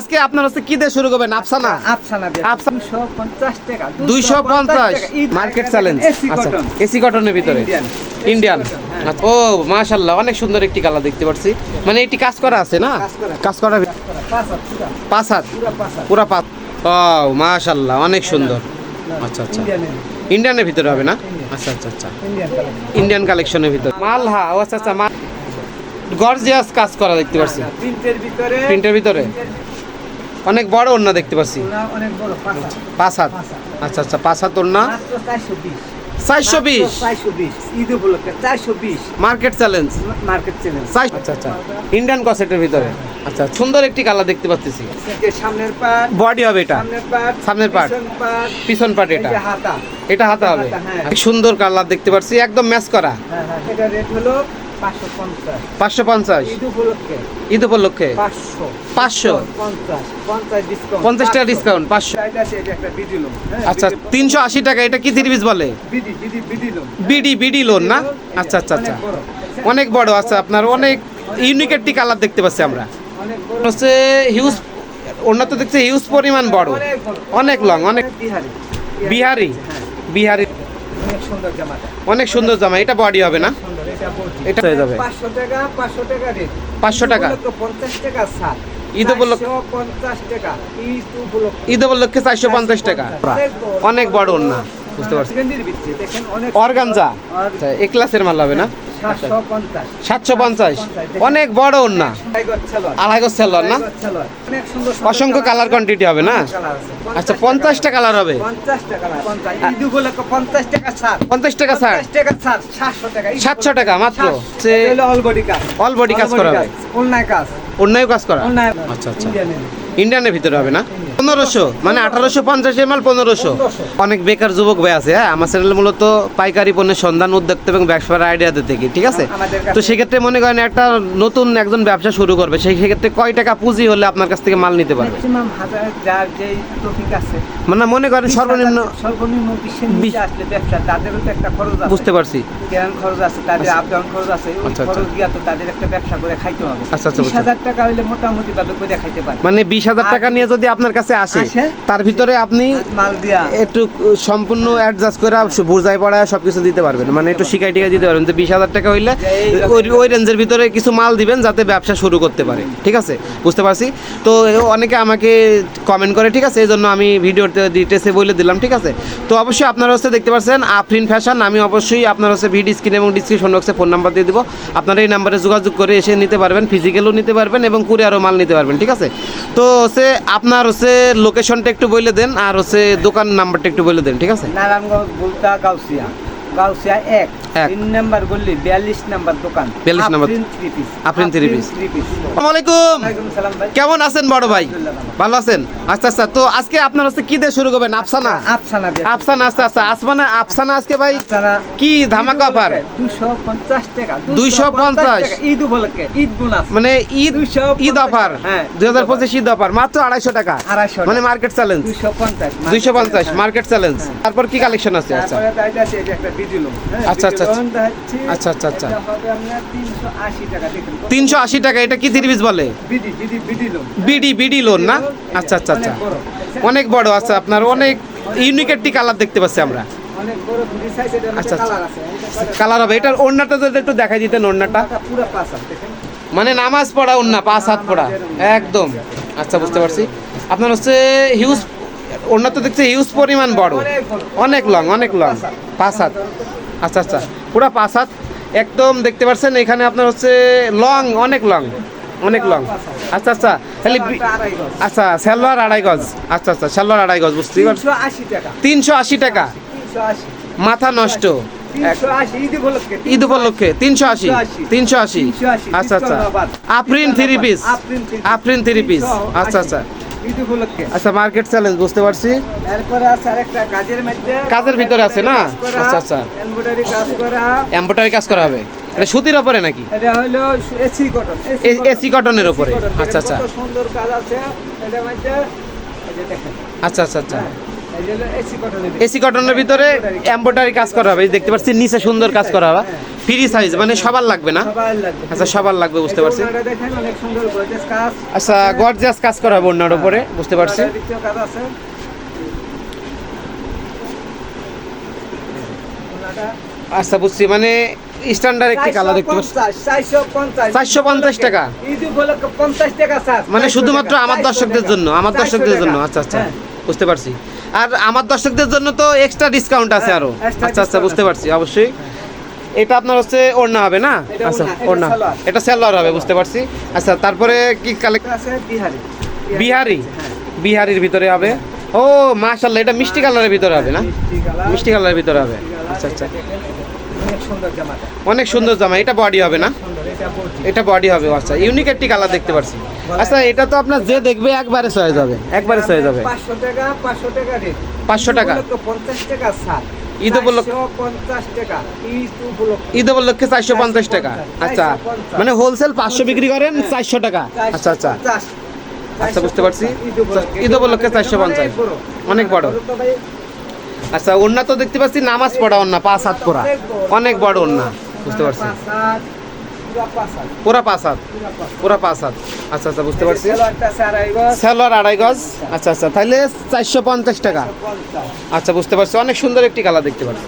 আজকে আপনার হচ্ছে কি দিয়ে শুরু করবেন? আফসানা? আফসানা দিয়ে। আফসানা। 250 টাকা দুইশো পঞ্চাশ মার্কেট চ্যালেঞ্জ। এসি আচ্ছা এসি কটনের ভিতরে। ইন্ডিয়ান। হ্যাঁ। আচ্ছা, ও মাশাল্লাহ অনেক সুন্দর একটি কালার দেখতে পাচ্ছি। মানে এটি কাজ করা আছে না? কাজ করা। পাঁচ হাত পুরা। পাঁচ ও মাশাল্লাহ অনেক সুন্দর। আচ্ছা আচ্ছা। ইন্ডিয়ানের ভিতরে হবে না? আচ্ছা আচ্ছা আচ্ছা। ইন্ডিয়ান কালেকশনের ভিতরে। মাল হা ও আচ্ছা আচ্ছা গর্জিয়াস কাজ করা দেখতে পাচ্ছি। প্রিন্টের ভিতরে। প্রিন্টের ভিতরে? অনেক বড় ওড়না দেখতে পাচ্ছি। অনেক বড় পাঁচ হাত। আচ্ছা আচ্ছা পাঁচ হাত ওড়না? চারশো বিশ। ঈদ উপলক্ষে চারশো বিশ। মার্কেট চ্যালেঞ্জ মার্কেট চ্যালেঞ্জ আচ্ছা আচ্ছা। ইন্ডিয়ান কসেটের ভিতরে? আচ্ছা সুন্দর একটি কালার দেখতে পাচ্ছি সামনের বডি হবে এটা। সামনের পাট। পিছন পিছন এটা। হাতা। এটা হাতে হবে। হ্যাঁ। সুন্দর কালার দেখতে পাচ্ছি একদম ম্যাচ করা। হ্যাঁ হ্যাঁ এটা রেট হলো। পাঁচশো পঞ্চাশ। ঈদ উপলক্ষে। পাঁচশো। পঞ্চাশ। টাকা ডিসকাউন্ট পাঁচশো। লোন আচ্ছা তিনশো আশি টাকা এটা কি থ্রি বলে? বিডি বিডি লোন না? আচ্ছা আচ্ছা আচ্ছা। অনেক বড়। আছে আপনার অনেক ইউনিক একটি কালার দেখতে পাচ্ছি আমরা। হচ্ছে হিউজ ওনার তো দেখছি হিউজ পরিমাণ বড়। অনেক লং অনেক বিহারি। বিহারি। হ্যাঁ। বিহারি। অনেক সুন্দর জামা। এটা বডি হবে না? এটা হয়ে যাবে পাঁচশো টাকা পাঁচশো টাকা রেট 500 টাকা? পঞ্চাশ টাকা স্যার ঈদ উপলক্ষে- চারশো পঞ্চাশ টাকা। অনেক বড় না বুঝতে পারছি। অর্গানজা এক এ ক্লাসের মাল হবে না? সাতশো পঞ্চাশ। অনেক বড় ওড়না। আড়াই গজ না? অসংখ্য কালার কোয়ান্টিটি হবে না? আচ্ছা পঞ্চাশটা কালার হবে? পঞ্চাশ। টাকা ছাড়। সাতশো টাকা মাত্র অল বডি কাজ করা হবে। অন্যায় কাজ। অন্যায় কাজ করা। আচ্ছা, আচ্ছা। ইন্ডিয়ানের ভিতরে হবে না? পনেরোশো মানে আঠারোশো পঞ্চাশের মাল পনেরোশো। অনেক বেকার যুবক ভাই আছে হ্যাঁ? আমার চ্যানেল মূলত পাইকারি পণ্যের সন্ধান উদ্যোক্তা এবং ব্যবসার আইডিয়াতে থেকে ঠিক আছে? তো সেক্ষেত্রে মনে করেন একটা নতুন একজন ব্যবসা শুরু করবে সেই সেক্ষেত্রে কয় টাকা পুঁজি হলে আপনার কাছ থেকে মাল নিতে পারবে? মানে মনে করেন সর্বনিম্ন সর্বনিম্ন বিশ্বের নিচে বিশ- আসলে ব্যবসা তাদেরও তো একটা খরচ আছে। বুঝতে পারছি। কেরান খরচ আছে তাদের আপ ডাউন খরচ আছে ওই আচ্ছা, আচ্ছা। খরচ দিয়া তো তাদের একটা ব্যবসা করে খাইতে হবে। আচ্ছা, আচ্ছা, টাকা মোটামুটি ভাবে করে খাইতে পারে। মানে বিশ হাজার টাকা নিয়ে যদি আপনার কাছে আসে। আসে। তার ভিতরে আপনি একটু সম্পূর্ণ অ্যাডজাস্ট করে বুঝাই পড়ায় সব কিছু দিতে পারবেন। মানে একটু শিখাই টিকাই দিতে পারবেন। তো বিশ হাজার টাকা হইলে ওই ওই রেঞ্জের ভিতরে কিছু মাল দিবেন যাতে ব্যবসা শুরু করতে পারে। ঠিক আছে? বুঝতে পারছি? তো অনেকে আমাকে কমেন্ট করে ঠিক আছে? এই জন্য আমি ভিডিওতে ডিটেলসে বলে দিলাম ঠিক আছে? তো অবশ্যই আপনারা হচ্ছে দেখতে পাচ্ছেন আফরিন ফ্যাশন আমি অবশ্যই আপনার হচ্ছে ভিডিও স্ক্রিন এবং ডিসক্রিপশন বক্সে ফোন নাম্বার দিয়ে দিব। আপনারা এই নাম্বারে যোগাযোগ করে এসে নিতে পারবেন ফিজিক্যালও নিতে পারবেন এবং কুরিয়ারও মাল নিতে পারবেন ঠিক আছে? তো হচ্ছে আপনার হচ্ছে লোকেশনটা একটু বলে দেন, আর হচ্ছে দোকান নাম্বারটা একটু বলে দেন, ঠিক আছে নারায়ণগঞ্জ বুলতা গাউসিয়া গাউসিয়া এক। তিন নাম্বার গল্লি বিয়াল্লিশ নাম্বার দোকান। 42 number. Afrin three piece Afrin three piece. Three piece আসসালামু আলাইকুম ওয়ালাইকুম সালাম ভাই। কেমন আছেন বড় ভাই? ভালো। ভালো আছেন? আচ্ছা আচ্ছা তো আজকে আপনার হচ্ছে কি দিয়ে শুরু করবেন? আফসানা? আফসানা আফসানা আচ্ছা আচ্ছা আসমানা আফসানা আজকে ভাই কি ধামাকা অফার? দুশো পঞ্চাশ টাকা 250 টাকা, ঈদ উপলক্ষে ঈদ বোনাস। মানে ঈদ ঈদ অফার। হ্যাঁ, দুই হাজার পঁচিশ ঈদ অফার। মাত্র আড়াইশো টাকা। 250 মানে মার্কেট চ্যালেঞ্জ দুইশো পঞ্চাশ মার্কেট চ্যালেঞ্জ তারপর কি কালেকশন আছে? আচ্ছা। হ্যাঁ, আচ্ছা, আচ্ছা, আচ্ছা। আচ্ছা, আচ্ছা, আচ্ছা। এটা হবে আপনার 380 টাকা দেখুন। তিনশো আশি টাকা এটা কি থ্রি পিস বলে? বিডি বিডি লোন না? আচ্ছা আচ্ছা আচ্ছা। অনেক বড়। আছে আপনার অনেক ইউনিক একটি কালার দেখতে পাচ্ছি আমরা। আচ্ছা, আচ্ছা। কালার হবে। এটার ওড়নাটা যদি একটু দেখাই দিতেন ওড়নাটা। মানে নামাজ পড়া ওড়না পাঁচ হাত পড়া। একদম। আচ্ছা বুঝতে পারছি। আপনার হচ্ছে হিউজ ওড়না তো দেখছি হিউজ পরিমাণ বড়। অনেক লং অনেক লং পাঁচ হাত। আচ্ছা আচ্ছা। পুরো পাঁচ হাত। একদম দেখতে পাচ্ছেন এখানে আপনার হচ্ছে লং অনেক লং অনেক লং আচ্ছা আচ্ছা। খালি। আচ্ছা সালোয়ার আড়াই গজ। আচ্ছা আচ্ছা। সালোয়ার আড়াই গজ বুঝতেই পারছি তিনশো আশি টাকা। মাথা নষ্ট। 380 ঈদ উপলক্ষে তিনশো আশি তিনশো আশি আচ্ছা আচ্ছা। Afrin three piece Afrin three piece আচ্ছা আচ্ছা। আচ্ছা মার্কেট চ্যালেঞ্জ বুঝতে পারছি। কাজের ভিতরে আছে না? আচ্ছা, আচ্ছা। এমব্রয়ডারি কাজ করা। হবে? এটা সুতির ওপরে নাকি? এটা হলো এসি কটন এসি কটনের ওপরে। আচ্ছা আচ্ছা। সুন্দর কাজ আছে। মধ্যে আচ্ছা আচ্ছা আচ্ছা। এসি কটনের ভিতরে। এম্ব্রয়ডারি কাজ করা হবে। দেখতে পাচ্ছি নিচে সুন্দর কাজ করা হবে। ফ্রি সাইজ মানে সবার লাগবে না? আচ্ছা সবার লাগবে বুঝতে পারছি। আচ্ছা গর্জিয়াস কাজ করা হবে অন্যার উপরে বুঝতে পারছি। আচ্ছা বুঝছি মানে স্ট্যান্ডার্ড একটি কালার দেখতে পাচ্ছি। 450 450 টাকা। ঈদ উপলক্ষে 50 টাকা ছাড় মানে শুধুমাত্র আমার দর্শকদের জন্য আমার দর্শকদের জন্য। আচ্ছা আচ্ছা। হ্যাঁ। বুঝতে পারছি। আর আমার দর্শকদের জন্য তো এক্সট্রা ডিসকাউন্ট আছে হ্যাঁ, আরও। আচ্ছা আচ্ছা বুঝতে পারছি অবশ্যই। এটা আপনার হচ্ছে ওড়না হবে না? আচ্ছা ওড়না, এটা সেলোয়ার হবে বুঝতে পারছি। আচ্ছা তারপরে কি কালেক্ট আছে বিহারি। বিহারি? হ্যাঁ। বিহারির ভিতরে হবে। ও মাশাআল্লাহ এটা মিষ্টি কালারের ভিতরে হবে না? মিষ্টি কালারের ভিতরে হবে। আচ্ছা আচ্ছা। অনেক সুন্দর জামা এটা বডি হবে না? এটা এটা বডি হবে আচ্ছা। ইউনিক একটি কালার দেখতে পাচ্ছি আচ্ছা এটা তো আপনার যে দেখবে একবারে সয়ে যাবে। একবারে সয়ে যাবে। 500 টাকা 500 টাকা রেট 500 টাকা? 50 টাকা ছাড় ঈদ উপলক্ষে- ঈদ উপলক্ষে। চারশো পঞ্চাশ টাকা। আচ্ছা 450 মানে হোলসেল পাঁচশো বিক্রি করেন চারশো টাকা। আচ্ছা আচ্ছা। আচ্ছা, বুঝতে পারছি। ঈদ উপলক্ষে। উপলক্ষে 450 অনেক বড়। আচ্ছা ওন্না তো দেখতে পাচ্ছি নামাজ পড়া ওন্না পাঁচ হাত পড়া। অনেক বড়। ওন্না বুঝতে পারছি। পুরা পাঁচ হাত, পুরা পাঁচ হাত? আচ্ছা আচ্ছা বুঝতে পারছি। আছে আড়াই গজ, আচ্ছা আচ্ছা তাহলে চারশো পঞ্চাশ টাকা। আচ্ছা বুঝতে পারছি। অনেক সুন্দর একটি কালার দেখতে পাচ্ছি।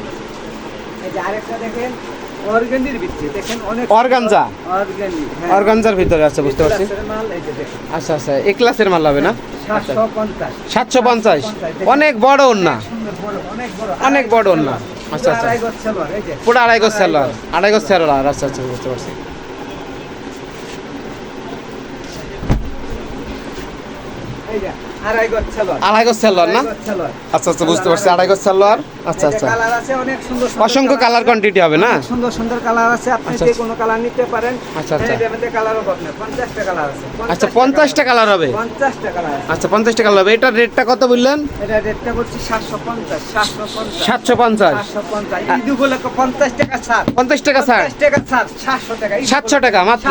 অর্গানজা? হ্যাঁ। অর্গানজার ভিতরে আছে বুঝতে পারছি। আচ্ছা আচ্ছা এ ক্লাসের মাল হবে না? আচ্ছা 750 সাতশো পঞ্চাশ? অনেক বড় ওন্না অনেক বড় অনেক আচ্ছা আচ্ছা। পুরো আড়াই গজ সেলোয়ার আড়াই গজ সেলোয়ার আচ্ছা আচ্ছা বুঝতে পারছি এই যে আড়াই গজ সালোয়ার না? আচ্ছা আচ্ছা বুঝতে পারছি আড়াই গজ সেলোয়ার আচ্ছা আচ্ছা। কালার আছে অনেক সুন্দর অসংখ্য কালার কোয়ান্টিটি হবে না? সুন্দর সুন্দর কালার আছে আপনি আচ্ছা, যে আচ্ছা। কোনো কালার নিতে পারেন। আচ্ছা, আচ্ছা। মধ্যে কালার হবে আপনার 50টা কালার আছে। আচ্ছা পঞ্চাশটা কালার হবে? 50টা কালার আচ্ছা হবে। এটার রেটটা কত বললেন? এটা রেটটা করছি 750 750 সাতশো পঞ্চাশ। 750 ঈদ উপলক্ষে 50 টাকা ছাড়। টাকা ছাড়? 50 টাকা ছাড় 700 টাকা। ঈদ সাতশো টাকা মাত্র?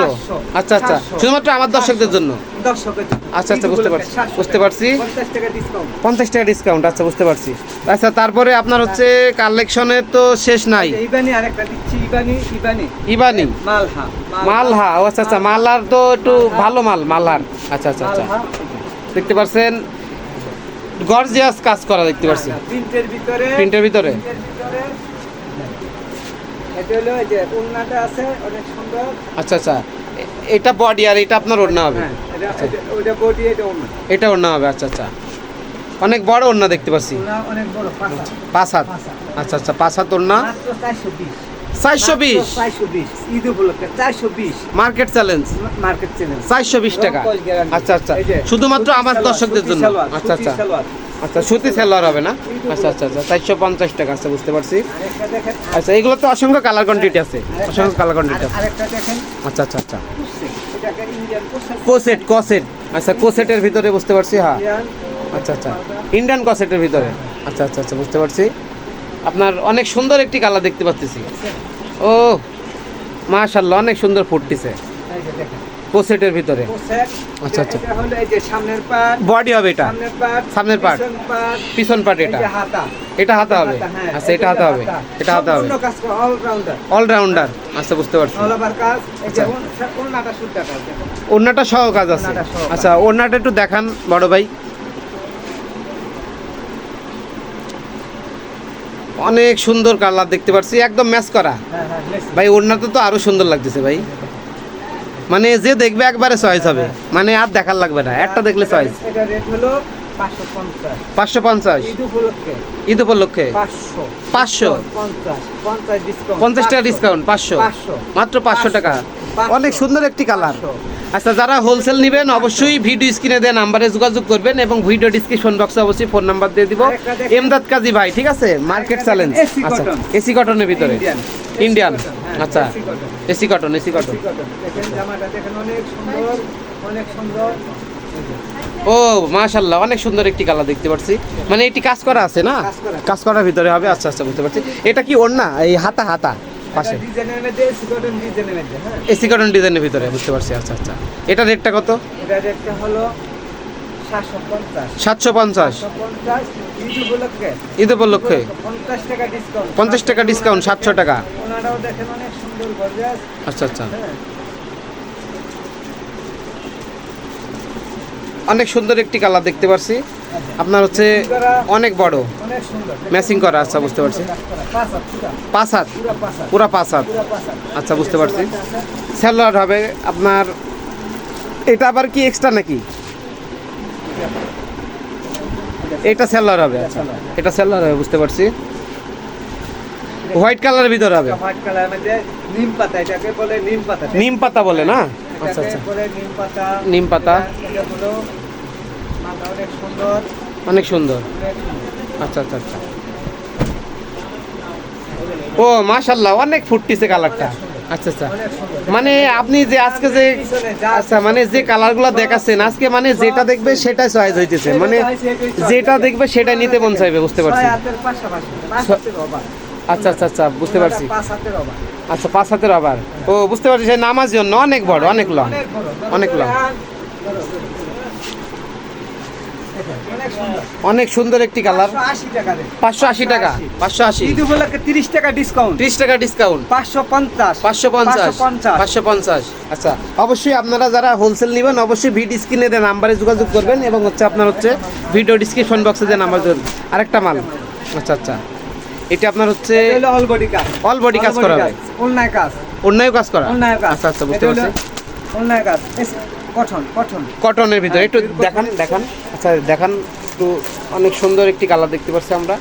আচ্ছা আচ্ছা। শুধুমাত্র আমার দর্শকদের জন্য? দর্শকের আচ্ছা, আচ্ছা, বুঝতে পারছি, বুঝতে পারছি। 50 টাকা ডিসকাউন্ট পঞ্চাশ টাকা ডিসকাউন্ট আচ্ছা বুঝতে পারছি। আচ্ছা তারপরে আপনার হচ্ছে কালেকশনের তো শেষ নাই। ইবানি আরেকটা দিচ্ছি ইবানি ইবানি। ইবানি? মালহা মালহা। ও আচ্ছা আচ্ছা মালহার তো একটু ভালো মাল মালহার। আচ্ছা আচ্ছা আচ্ছা। দেখতে পাচ্ছেন গর্জিয়াস কাজ করা দেখতে পাচ্ছি প্রিন্টের ভিতরে। প্রিন্টের ভিতরে? এটা হলো এই যে আছে অনেক সুন্দর। আচ্ছা আচ্ছা। এটা বডি আর এটা আপনার ওড়না হবে। হ্যাঁ এটা ওড়না। হবে আচ্ছা আচ্ছা। অনেক বড় ওড়না দেখতে পাচ্ছি। পাঁচা হাত। আচ্ছা আচ্ছা পাঁচ হাত ওড়না? মাত্র 420 চারশো বিশ? ঈদ উপলক্ষে চারশো বিশ। মার্কেট চ্যালেঞ্জ মার্কেট চারশো বিশ টাকা। আচ্ছা আচ্ছা। শুধুমাত্র আমার দর্শকদের জন্য। আচ্ছা আচ্ছা। আচ্ছা সুতি সেলোয়ার হবে না? আচ্ছা আচ্ছা আচ্ছা চারশো পঞ্চাশ টাকা আচ্ছা বুঝতে পারছি। আচ্ছা এগুলো তো অসংখ্য কালার কোয়ান্টিটি আছে। অসংখ্য কালার কোয়ান্টিটি আছে। আচ্ছা আচ্ছা আচ্ছা। কোসেট কোসেট। আচ্ছা কোসেটের ভিতরে বুঝতে পারছি হ্যাঁ। আচ্ছা আচ্ছা ইন্ডিয়ান কসেটের ভিতরে। আচ্ছা আচ্ছা আচ্ছা বুঝতে পারছি। আপনার অনেক সুন্দর একটি কালার দেখতে পাচ্ছি। ও মাশাল্লাহ অনেক সুন্দর ফুটতিছে। কোসেটের ভিতরে। আচ্ছা, আচ্ছা। হলো এই যে সামনের পাট। বডি হবে এটা। সামনের পাট সামনের পাট। পিছন এই এটা। হাতা। এটা হাতে হবে। হ্যাঁ, আচ্ছা এটা হাতে হবে। এটা হাতে হবে। অলরাউন্ডার অলরাউন্ডার আচ্ছা বুঝতে পারছি। অল ওভার কাজ। আচ্ছা। ওন্নাটা শুদ্ধ কাজ। ওড়নাটা সহ কাজ আছে। আচ্ছা ওড়নাটা একটু দেখান বড় ভাই। অনেক সুন্দর কালার দেখতে পাচ্ছি। একদম ম্যাচ করা। হ্যাঁ হ্যাঁ। ভাই ওড়নাটা তো আরও সুন্দর লাগতেছে ভাই। মানে যে দেখবে একবারে চয়েস হবে। মানে আর দেখার লাগবে না। একটা দেখলে চয়েস এটা রেট হলো পাঁচশো পঞ্চাশ। ঈদ উপলক্ষে। পাঁচশো। পঞ্চাশ। টাকা ডিসকাউন্ট পাঁচশো। মাত্র পাঁচশো টাকা। অনেক সুন্দর একটি কালার। আচ্ছা যারা হোলসেল নেবেন অবশ্যই ভিডিও স্ক্রিনে দেওয়া নাম্বারে যোগাযোগ করবেন এবং ভিডিও ডিসক্রিপশন বক্সে অবশ্যই ফোন নাম্বার দিয়ে দিব। এমদাদ কাজী ভাই ঠিক আছে? মার্কেট চ্যালেঞ্জ আচ্ছা এসি কটনের ভিতরে। ইন্ডিয়ান আচ্ছা এসি কটন এসি কটন ও মাশাল্লাহ অনেক সুন্দর একটি কালার দেখতে পাচ্ছি। মানে এটি কাজ করা আছে না? কাজ কাজ করার ভিতরে হবে আচ্ছা আচ্ছা বুঝতে পারছি। এটা কি ওড়না? এই হাতা হাতা? পাশে। হ্যাঁ। এসি কটন ডিজাইনের ভিতরে বুঝতে পারছি আচ্ছা আচ্ছা। এটা রেটটা কত? এটা রেটটা হলো সাতশো পঞ্চাশ। ঈদ উপলক্ষে। পঞ্চাশ টাকা ডিসকাউন্ট সাতশো টাকা। আচ্ছা আচ্ছা। অনেক সুন্দর একটি কালার দেখতে পারছি। আপনার হচ্ছে অনেক বড়। ম্যাচিং করা আচ্ছা বুঝতে পারছি। পাঁচ হাত? পুরা পাঁচ হাত। আচ্ছা বুঝতে পারছি। স্যালোয়ার হবে আপনার এটা আবার কি এক্সট্রা নাকি? এটা স্যালোয়ার হবে আচ্ছা। এটা স্যালোয়ার হবে বুঝতে পারছি। হোয়াইট কালারের ভিতরে হবে। হোয়াইট কালার মধ্যে নিম পাতা এটাকে বলে নিম পাতা। নিম পাতা বলে না? আচ্ছা আচ্ছা। নিম পাতা। নিম পাতা। এটা- হলো অনেক সুন্দর। আচ্ছা আচ্ছা আচ্ছা। ও মাশাল্লাহ অনেক ফুটতিছে কালারটা। আচ্ছা আচ্ছা। মানে আপনি যে আজকে যে আচ্ছা মানে যে কালারগুলো দেখাচ্ছেন আজকে মানে যেটা দেখবে সেটাই চয়েস হইতেছে। মানে যেটা দেখবে সেটা নিতে মন চাইবে বুঝতে পারছি। আচ্ছা আচ্ছা আচ্ছা বুঝতে পারছি। আচ্ছা পাঁচ হাতের আবার ও বুঝতে পারছি সে নামাজ জন্য অনেক বড় অনেক লং অনেক লং। অনেক সুন্দর। একটি কালার। পাঁচশো আশি টাকা পাঁচশো আশি ঈদ উপলক্ষে তিরিশ টাকা ডিসকাউন্ট ত্রিশ টাকা ডিসকাউন্ট পাঁচশো পঞ্চাশ। পাঁচশো পঞ্চাশ। পঞ্চাশ। পাঁচশো পঞ্চাশ। আচ্ছা অবশ্যই আপনারা যারা হোলসেল নেবেন অবশ্যই ভিডিও স্ক্রিনে দেওয়া নাম্বারে যোগাযোগ করবেন এবং হচ্ছে আপনার হচ্ছে ভিডিও ডিসক্রিপশন বক্সে যে নাম্বার আরেকটা মাল। আচ্ছা আচ্ছা। এটা আপনার হচ্ছে অল বডি কাজ All body কাজ করা হবে। অন্যায় কাজ অন্যায় কাজ করা। অন্যায় কাজ আচ্ছা আচ্ছা বুঝতে পারছি। অন্যায় কাজ কঠন কঠন কটনের ভিতরে। একটু হ্যাঁ, দেখান দেখান। আচ্ছা দেখান একটু, অনেক সুন্দর একটি কালার দেখতে পাচ্ছি আমরা।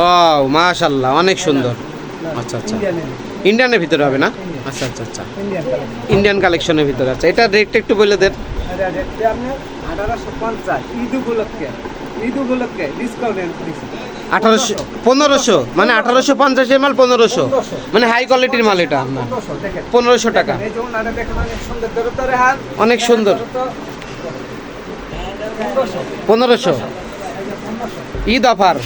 ও মাশাল্লাহ অনেক সুন্দর। আচ্ছা আচ্ছা। ইন্ডিয়ানের ভিতরে হবে না? আচ্ছা আচ্ছা আচ্ছা। ইন্ডিয়ান কালেকশনের ভিতরে আচ্ছা। এটা রেটটা একটু বলে দেন। আঠারোশো পঞ্চাশ। ঈদ উপলক্ষে ঈদ উপলক্ষে ডিসকাউন্ট আঠারোশো পনেরোশো মানে আঠারোশো পঞ্চাশের মাল পনেরোশো। মানে হাই কোয়ালিটির মাল এটা। আপনার পনেরোশো টাকা। অনেক সুন্দর। পনেরোশো। ঈদ অফার।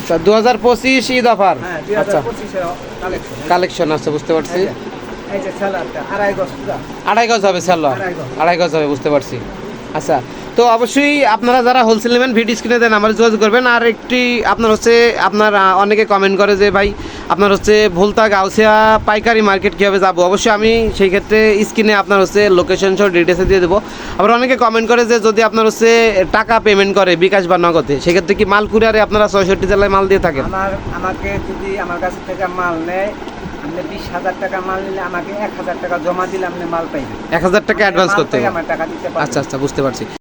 আচ্ছা দু হাজার পঁচিশ ঈদ অফার। আচ্ছা। কালেকশন আছে বুঝতে পারছি। আড়াই গজ হবে গজ। আড়াই গজ হবে বুঝতে পারছি। আচ্ছা তো অবশ্যই আপনারা যারা হোলসেল নেবেন ভিডিও স্ক্রিনে দেন আমার যোগাযোগ করবেন। আর একটি আপনার হচ্ছে আপনার অনেকে কমেন্ট করে যে ভাই আপনার হচ্ছে ভুলতা গাউসিয়া পাইকারি মার্কেট কীভাবে যাব? অবশ্যই আমি সেই ক্ষেত্রে স্ক্রিনে আপনার হচ্ছে লোকেশন সহ ডিটেলসে দিয়ে দেবো। আবার অনেকে কমেন্ট করে যে যদি আপনার হচ্ছে টাকা পেমেন্ট করে বিকাশ বা নগদে সেক্ষেত্রে কি মাল কুরিয়ারে আপনারা ছয়ষট্টি জেলায় মাল দিয়ে থাকেন? আমার আমাকে যদি আমার কাছ থেকে মাল নেয় আপনি বিশ হাজার টাকা মাল নিলে আমাকে এক হাজার টাকা জমা দিলে আপনি মাল পাইবেন। এক হাজার টাকা অ্যাডভান্স করতে হবে। আচ্ছা আচ্ছা বুঝতে পারছি।